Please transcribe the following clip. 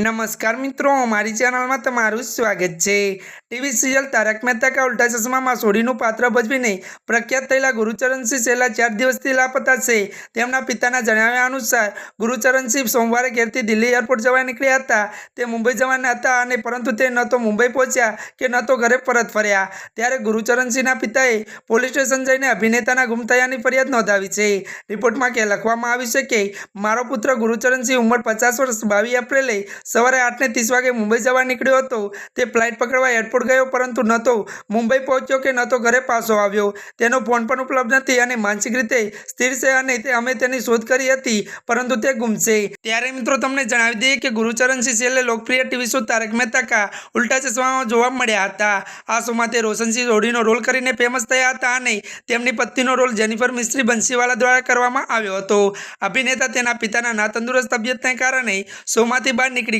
નમસ્કાર મિત્રો, મારી ચેનલમાં તમારું સ્વાગત છે. ટીવી સિરિયલ તારક મહેતા કા ઉલ્ટા ચશ્મામાં સોઢીનું પાત્ર ભજવીને પ્રખ્યાત થયેલા ગુરુચરણસિંહ છેલ્લા ચાર દિવસથી લાપતા છે. તેમના પિતાના જણાવ્યા અનુસાર ગુરુચરણસિંહ સોમવારે ઘેરથી દિલ્હી એરપોર્ટ જવા નીકળ્યા હતા. તે મુંબઈ જવાના હતા અને પરંતુ તે ન તો મુંબઈ પહોંચ્યા કે ન તો ઘરે પરત ફર્યા. ત્યારે ગુરુચરણસિંહના પિતાએ પોલીસ સ્ટેશન જઈને અભિનેતાના ગુમ થયાની ફરિયાદ નોંધાવી છે. રિપોર્ટમાં કે લખવામાં આવ્યું છે કે, મારો પુત્ર ગુરુચરણસિંહ ઉંમર પચાસ વર્ષ બાવીસ એપ્રિલે સવારે આઠને ત્રીસ વાગે મુંબઈ જવા નીકળ્યો હતો. તે ફ્લાઇટ પકડવા એરપોર્ટ ગયો, પરંતુ ન તો મુંબઈ પહોંચ્યો કે ન તો ઘરે પાછો આવ્યો. તેનો ફોન પણ ઉપલબ્ધ નથી અને માનસિક રીતે સ્થિર છે અને તે અમે તેની શોધ કરી હતી, પરંતુ તે ગુમ છે ત્યારે મિત્રો, તમને જણાવી દઈએ કે ગુરુચરણસિંહ છેલ્લે લોકપ્રિય ટીવી શો તારક મહેતા કા ઉલ્ટા ચશ્મામાં જોવા મળ્યા હતા. આ શોમાં તે રોશનસિંહ જોડીનો રોલ કરીને ફેમસ થયા હતા અને તેમની પત્નીનો રોલ જેનિફર મિસ્ત્રી બંસીવાલા દ્વારા કરવામાં આવ્યો હતો. અભિનેતા તેના પિતાના ના તંદુરસ્ત તબિયતને કારણે શોમાંથી બહાર નીકળી